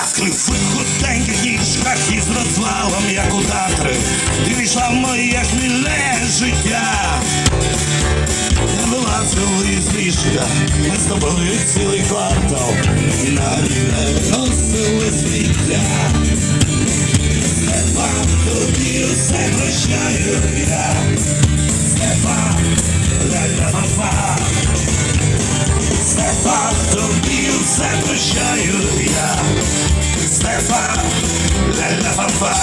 нас клюв худеньких ніжках із розвалом, як у Татри. Ти війшла в моє хміле життя, не вилазили з ліжка, ми з тобою цілий квартал, і навіть не носили свіття. Степан, тобі усе прощаю я, Степан, ля-ля-фа-фа, Степан все прощаю я. Стефан, ля-ля-фа-фа.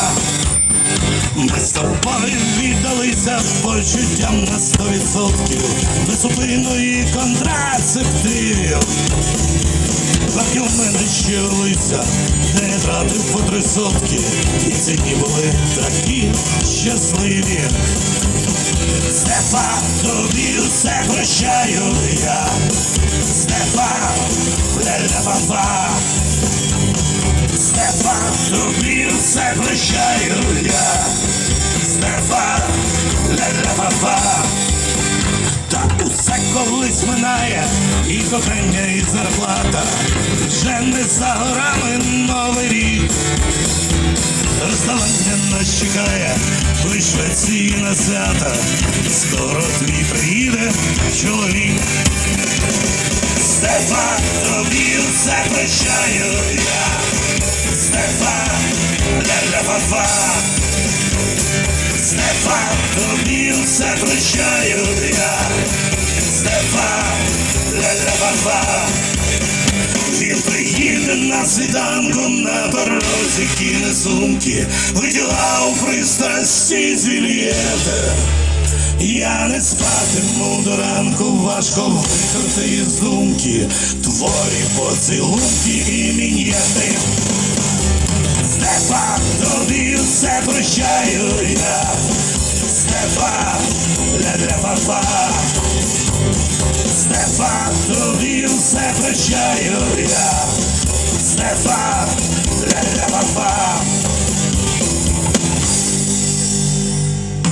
Ми з тобою віддалися почуттям на сто відсотків. Безупину і контрацептивів Бабки в мене щулися, не тратив по три сотки. І ці дні були такі щасливі. Стефа, тобі все прощаю я. Стефа, ля-ля-фа-фа тобі все прощаю я. Стефан, ля-ля-фа-фа Та усе колись минає І кохання, і зарплата. Вже не за горами новий рік. Розставання нас чекає у Швеції на свята. Скоро твій приїде чоловік Стефан, тобі все я Стефан, ля-ля-фа-фа Стефан, тобі все прощаю я Стефан, ля-ля-фа-фа Він приїде на світанку на дорозі кине сумки Виділа у пристрасті зільєте я не спатиму до ранку, важко викрити із думки. Твої поцілунки і мін'єти Стефан, тобі все прощаю я. Стефан, ля-ля-фа-фа Стефан, тобі все прощаю я. Стефан, ля-ля-фа-фа